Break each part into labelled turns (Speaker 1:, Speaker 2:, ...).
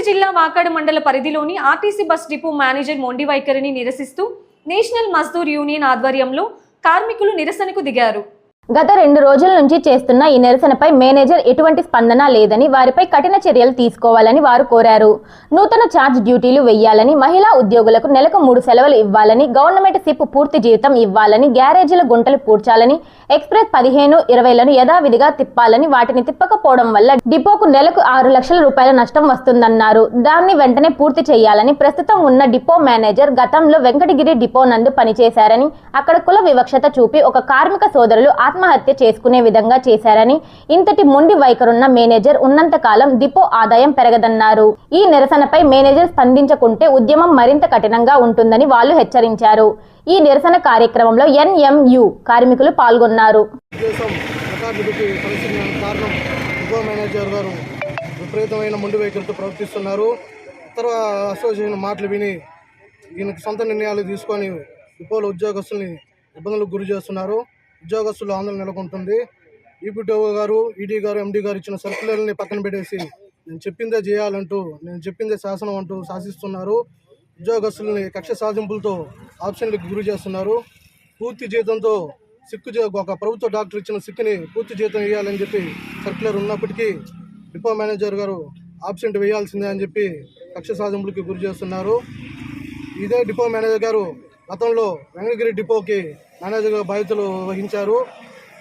Speaker 1: తిరుపతి జిల్లా వాకాడ మండల పరిధిలోని ఆర్టీసీ బస్ డిపో మేనేజర్ మొండి వైఖరిని నిరసిస్తూ నేషనల్ మజ్దూర్ యూనియన్ ఆధ్వర్యంలో కార్మికులు నిరసనకు దిగారు.
Speaker 2: గత రెండు రోజుల నుంచి చేస్తున్న ఈ నిరసనపై మేనేజర్ ఎటువంటి స్పందన లేదని వారిపై కఠిన చర్యలు తీసుకోవాలని వారు కోరారు. నూతన ఛార్జ్ డ్యూటీలు వెయ్యాలని మహిళా ఉద్యోగులకు నెలకు మూడు సెలవులు ఇవ్వాలని గవర్నమెంట్ సిప్ పూర్తి జీతం ఇవ్వాలని గ్యారేజీల గుంటలు పూడ్చాలని ఎక్స్ప్రెస్ పదిహేను ఇరవైలను యథావిధిగా తిప్పాలని వాటిని తిప్పకపోవడం వల్ల డిపోకు నెలకు ఆరు లక్షల రూపాయల నష్టం వస్తుందన్నారు. దాన్ని వెంటనే పూర్తి చేయాలని ప్రస్తుతం ఉన్న డిపో మేనేజర్ గతంలో వెంకటగిరి డిపో నందు పనిచేశారని అక్కడ కుల వివక్షత చూపి ఒక కార్మిక సోదరులు ఆత్మహత్య చేసుకునే విధంగా చేశారని ఇంతటి మొండి వైఖరున్న మేనేజర్ ఉన్నంత కాలం డిపో ఆదాయం పెరగదన్నారు. ఈ నిరసనపై మేనేజర్ స్పందించకుంటే ఉద్యమం మరింత కఠినంగా ఉంటుందని వాళ్ళు హెచ్చరించారు. ఈ నిరసన కార్యక్రమంలో ఎన్ఎంయు కార్మికులు పాల్గొన్నారు.
Speaker 3: విపరీతమైన మొండి వైఖరితో ప్రవర్తిస్తున్నారు. ఇతర అసోసియేషన్ మాటలు విని ఈయనకు సొంత నిర్ణయాలు తీసుకొని డిపోల ఉద్యోగస్తుల్ని ఇబ్బందులకు గురి చేస్తున్నారు. ఉద్యోగస్తులు ఆందోళన నెలకొంటుంది. ఈపీటీఓ గారు ఈడీ గారు ఎండీ గారు ఇచ్చిన సర్కులర్ని పక్కన పెట్టేసి నేను చెప్పిందే చేయాలంటూ నేను చెప్పిందే శాసనం అంటూ శాసిస్తున్నారు. ఉద్యోగస్తుల్ని కక్ష సాధింపులతో ఆప్షన్లకు గురి చేస్తున్నారు. పూర్తి జీతంతో సిక్కు ఒక ప్రభుత్వ డాక్టర్ ఇచ్చిన సిక్కుని పూర్తి జీతం వేయాలని చెప్పి సర్కులర్ ఉన్నప్పటికీ డిపో మేనేజర్ గారు ఆబ్సెంట్ వేయాల్సిందే అని చెప్పి కక్ష సాధింపులకి గురి చేస్తున్నారు. ఇదే డిపో మేనేజర్ గారు గతంలో వెంకటగిరి డిపోకి మేనేజర్గా బాధ్యతలు వహించారు.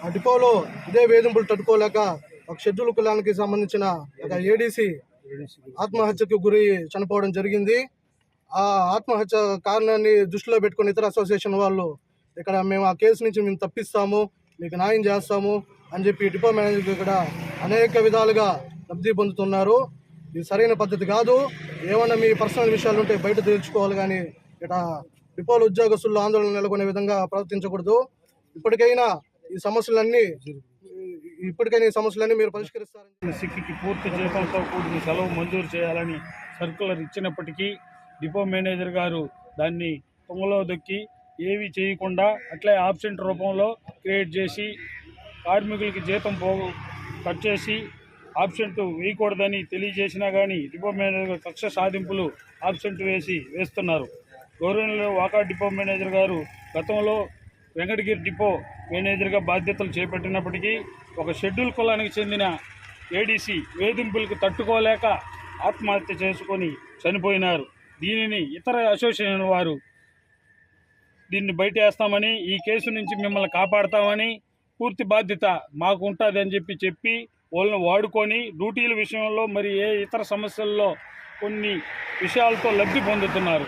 Speaker 3: ఆ డిపోలో ఇదే వేధింపులు తట్టుకోలేక ఒక షెడ్యూల్ కులానికి సంబంధించిన ఒక ఏడీసీ ఆత్మహత్యకు గురి చనిపోవడం జరిగింది. ఆ ఆత్మహత్య కారణాన్ని దృష్టిలో పెట్టుకుని ఇతర అసోసియేషన్ వాళ్ళు ఇక్కడ మేము ఆ కేసు నుంచి మేము తప్పిస్తాము మీకు న్యాయం చేస్తాము అని చెప్పి డిపో మేనేజర్ ఇక్కడ అనేక విధాలుగా లబ్ధి పొందుతున్నారు. ఇది సరైన పద్ధతి కాదు. ఏమన్నా మీ పర్సనల్ విషయాలు ఉంటే బయట తెలుసుకోవాలి కానీ ఇక్కడ డిపోల ఉద్యోగస్తుల్లో ఆందోళన నెలకొనే విధంగా ప్రవర్తించకూడదు. ఇప్పటికైనా ఈ సమస్యలన్నీ ఇప్పటికైనా ఈ సమస్యలన్నీ మీరు పరిష్కరిస్తారని
Speaker 4: సిక్కి పూర్తి జీతంతో కూడిన సెలవు మంజూరు చేయాలని సర్కులర్ ఇచ్చినప్పటికీ డిపో మేనేజర్ గారు దాన్ని పొంగలో దొక్కి ఏవి చేయకుండా అట్లే ఆబ్సెంట్ రూపంలో క్రియేట్ చేసి కార్మికులకి జీతం పో కట్ చేసి ఆబ్సెంట్ వేయకూడదని తెలియజేసినా కానీ డిపో మేనేజర్ కక్ష సాధింపులు ఆబ్సెంట్ వేసి వేస్తున్నారు. గౌరవనీయులు వాకా డిపో మేనేజర్ గారు గతంలో వెంకటగిరి డిపో మేనేజర్గా బాధ్యతలు చేపట్టినప్పటికీ ఒక షెడ్యూల్ కులానికి చెందిన ఏడీసీ వేధింపులకు తట్టుకోలేక ఆత్మహత్య చేసుకొని చనిపోయినారు. దీనిని ఇతర అసోసియేషన్ వారు దీన్ని బయటేస్తామని ఈ కేసు నుంచి మిమ్మల్ని కాపాడతామని పూర్తి బాధ్యత మాకు ఉంటుంది అని చెప్పి చెప్పి వాళ్ళని వాడుకొని డ్యూటీల విషయంలో మరి ఏ ఇతర సమస్యల్లో కొన్ని విషయాలతో లబ్ధి పొందుతున్నారు.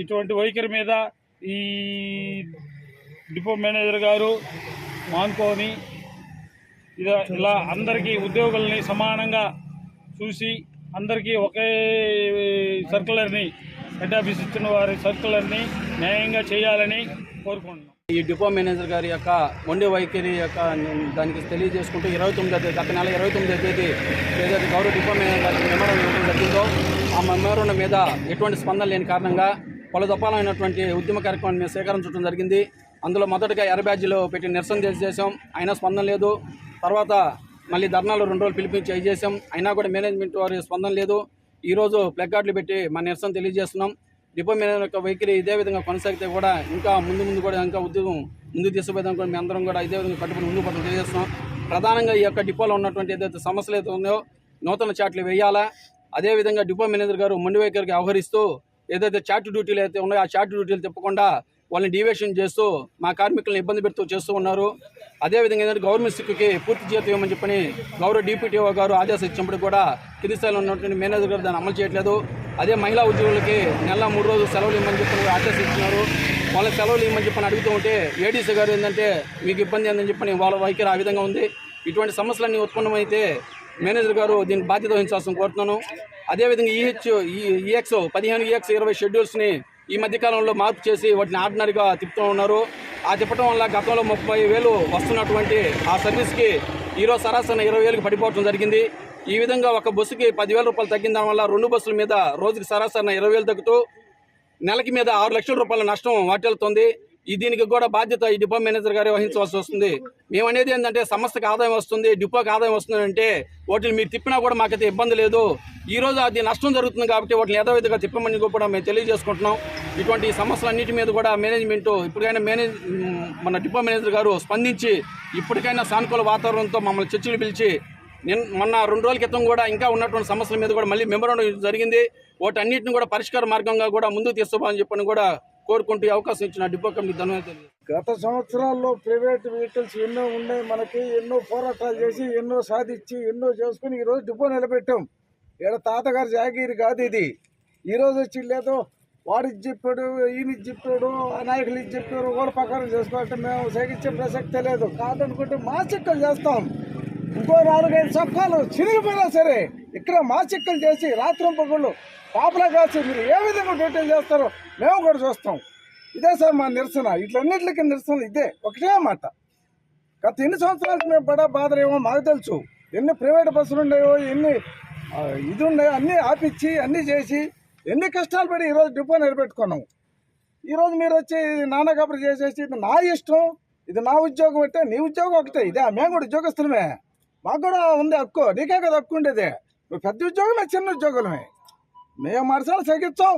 Speaker 4: ఇటువంటి వైఖరి మీద ఈ డిపో మేనేజర్ గారు మానుకొని ఇలా ఇలా అందరికీ ఉద్యోగుల్ని సమానంగా చూసి అందరికీ ఒకే సర్కులర్ని హెడ్ ఆఫీస్ ఇచ్చిన వారి సర్కులర్ని న్యాయంగా చేయాలని కోరుకుంటున్నాం.
Speaker 5: ఈ డిపో మేనేజర్ గారి యొక్క వండే వైఖరి యొక్క దానికి తెలియజేసుకుంటూ ఇరవై తొమ్మిదో తేదీ గత నెల ఇరవై తొమ్మిదో తేదీ ఏదైతే గౌరవ డిపో మేనేజర్ గారికి మెమోరం ఇవ్వడం జరిగిందో ఆ మెమోరం మీద ఎటువంటి స్పందన లేని కారణంగా పలు ఉద్యమ కార్యక్రమాన్ని మేము సేకరించడం జరిగింది. అందులో మొదటగా ఎర్ర బ్యాడ్జీలో పెట్టి నిరసన తెలియజేసాం అయినా స్పందన లేదు. తర్వాత మళ్ళీ ధర్నాలు రెండు రోజులు పిలిపించి అవి చేసాం అయినా కూడా మేనేజ్మెంట్ వారి స్పందన లేదు. ఈరోజు ప్లగ్ కార్డులు పెట్టి మా నిరసన తెలియజేస్తున్నాం. డిపో మేనేజర్ యొక్క వైఖరి ఇదే విధంగా కొనసాగితే కూడా ఇంకా ముందు ముందు కూడా ఇంకా ఉద్యోగం ముందు తీసుకుపోయేదానికి కూడా మేము అందరం కూడా ఇదే విధంగా కట్టుబడి ముందుకు పట్టడం తెలియజేస్తున్నాం. ప్రధానంగా ఈ యొక్క డిపోలో ఉన్నటువంటి ఏదైతే సమస్యలు అయితే ఉన్నాయో నూతన చాట్లు వేయాలా? అదేవిధంగా డిపో మేనేజర్ గారు మొండి వైఖరికి వ్యవహరిస్తూ ఏదైతే చార్ట్ డ్యూటీలు అయితే ఉన్నాయో ఆ చార్ట్ డ్యూటీలు తిప్పకుండా వాళ్ళని డివేషన్ చేస్తూ మా కార్మికులను ఇబ్బంది పెడుతూ చేస్తూ ఉన్నారు. అదేవిధంగా ఏంటంటే గవర్నమెంట్ సిక్కుకి పూర్తి జీతం ఇవ్వమని చెప్పని గౌరవ డిప్యూటీఓ గారు ఆదేశం ఇచ్చినప్పుడు కూడా కింది స్థాయిలో ఉన్నటువంటి మేనేజర్ గారు దాన్ని అమలు చేయట్లేదు. అదే మహిళా ఉద్యోగులకి నెల మూడు రోజులు సెలవులు ఇవ్వమని చెప్పని ఆదేశం ఇచ్చినారు. వాళ్ళ సెలవులు ఇవ్వమని చెప్పని అడుగుతూ ఉంటే ఏడీసీ గారు ఏంటంటే మీకు ఇబ్బంది ఏందని చెప్పని వాళ్ళ వైఖరి ఆ విధంగా ఉంది. ఇటువంటి సమస్యలన్నీ ఉత్పన్నమైతే మేనేజర్ గారు దీనికి బాధ్యత వహించాల్సిన కోరుతున్నాను. అదేవిధంగా ఈహెచ్ ఈఎక్స్ పదిహేను ఈఎక్స్ ఇరవై షెడ్యూల్స్ని ఈ మధ్యకాలంలో మార్పు చేసి వాటిని ఆర్డినరీగా తిప్పుతూ ఉన్నారు. ఆ తిప్పటం వల్ల గతంలో ముప్పై వేలు వస్తున్నటువంటి ఆ సర్వీస్కి ఈరోజు సరాసరి ఇరవై వేలకు పడిపోవడం జరిగింది. ఈ విధంగా ఒక బస్సుకి పదివేల రూపాయలు తగ్గిన దానివల్ల రెండు బస్సుల మీద రోజుకి సరాసరి ఇరవై వేలు తగ్గుతూ నెలకి మీద ఆరు లక్షల రూపాయల నష్టం వాటిల్లుతుంది. ఈ దీనికి కూడా బాధ్యత ఈ డిపో మేనేజర్ గారే వహించవలసి వస్తుంది. మేమనేది ఏంటంటే సంస్థకు ఆదాయం వస్తుంది డిపోకి ఆదాయం వస్తుంది అంటే వాటిని మీరు తిప్పినా కూడా మాకైతే ఇబ్బంది లేదు. ఈ రోజు అది నష్టం జరుగుతుంది కాబట్టి వాటిని యథావిధిగా తిప్పమని కూడా మేము తెలియజేసుకుంటున్నాం. ఇటువంటి సమస్యలన్నిటి మీద కూడా మేనేజ్మెంట్ ఇప్పటికైనా మేనేజ్ మన డిపో మేనేజర్ గారు స్పందించి ఇప్పటికైనా సానుకూల వాతావరణంతో మమ్మల్ని చర్చలు పిలిచి నిన్న మొన్న రెండు రోజుల క్రితం కూడా ఇంకా ఉన్నటువంటి సమస్యల మీద కూడా మళ్ళీ మెమోరాండం జరిగింది. వాటన్నిటిని కూడా పరిష్కార మార్గంగా కూడా ముందుకు తీసుకోవాలని చెప్పని కూడా కోరుకుంటూ అవకాశం ఇచ్చిన డిపో కమిటీ ధన్యవాదాలు
Speaker 6: గత సంవత్సరాల్లో ప్రైవేట్ వెహికల్స్ ఎన్నో ఉన్నాయి మనకి ఎన్నో పోరాటాలు చేసి ఎన్నో సాధించి ఎన్నో చేసుకుని ఈరోజు డిపో నిలబెట్టాం. ఈడ తాతగారి జాగీరి కాదు ఇది. ఈరోజు వచ్చి లేదో వాడు ఇది చెప్పాడు ఈయన ఇది చెప్పాడు ఆ నాయకులు ఇది చెప్పారు ఓడ ప్రకారం చేసుకోవాలంటే మేము సహించే ప్రసక్తే లేదు. కాదనుకుంటే మా చిక్కలు చేస్తాం. ఇంకో నాలుగైదు చొక్కాలు చిరిగిపోయినా సరే ఇక్కడ మాచిక్కలు చేసి రాత్రి పగుళ్ళు పాపలా కాసి మీరు ఏ విధంగా డ్యూటీ చేస్తారో మేము కూడా చూస్తాం. ఇదే సార్ మా నిరసన. ఇట్లన్నిటికి నిరసన ఇదే. ఒకటే మాట. గత ఎన్ని సంవత్సరాలకు మేము పడా బాధలేమో మాకు తెలుసు. ఎన్ని ప్రైవేట్ బస్సులు ఉన్నాయో ఎన్ని ఇది ఉన్నాయో అన్నీ ఆపిచ్చి అన్నీ చేసి ఎన్ని కష్టాలు పడి ఈరోజు డిపో నిలబెట్టుకున్నాం. ఈరోజు మీరు వచ్చి నాన్న కబురు చేసేసి ఇది నా ఇష్టం ఇది నా ఉద్యోగం అంటే నీ ఉద్యోగం ఒకటే. ఇదే మేము కూడా ఉద్యోగస్తులమే. మాకు కూడా ఉంది హక్కు. నీకే కదా హక్కు ఉండేది. నువ్వు పెద్ద ఉద్యోగమే చిన్న ఉద్యోగమే మేము మరసాలు సగిస్తాం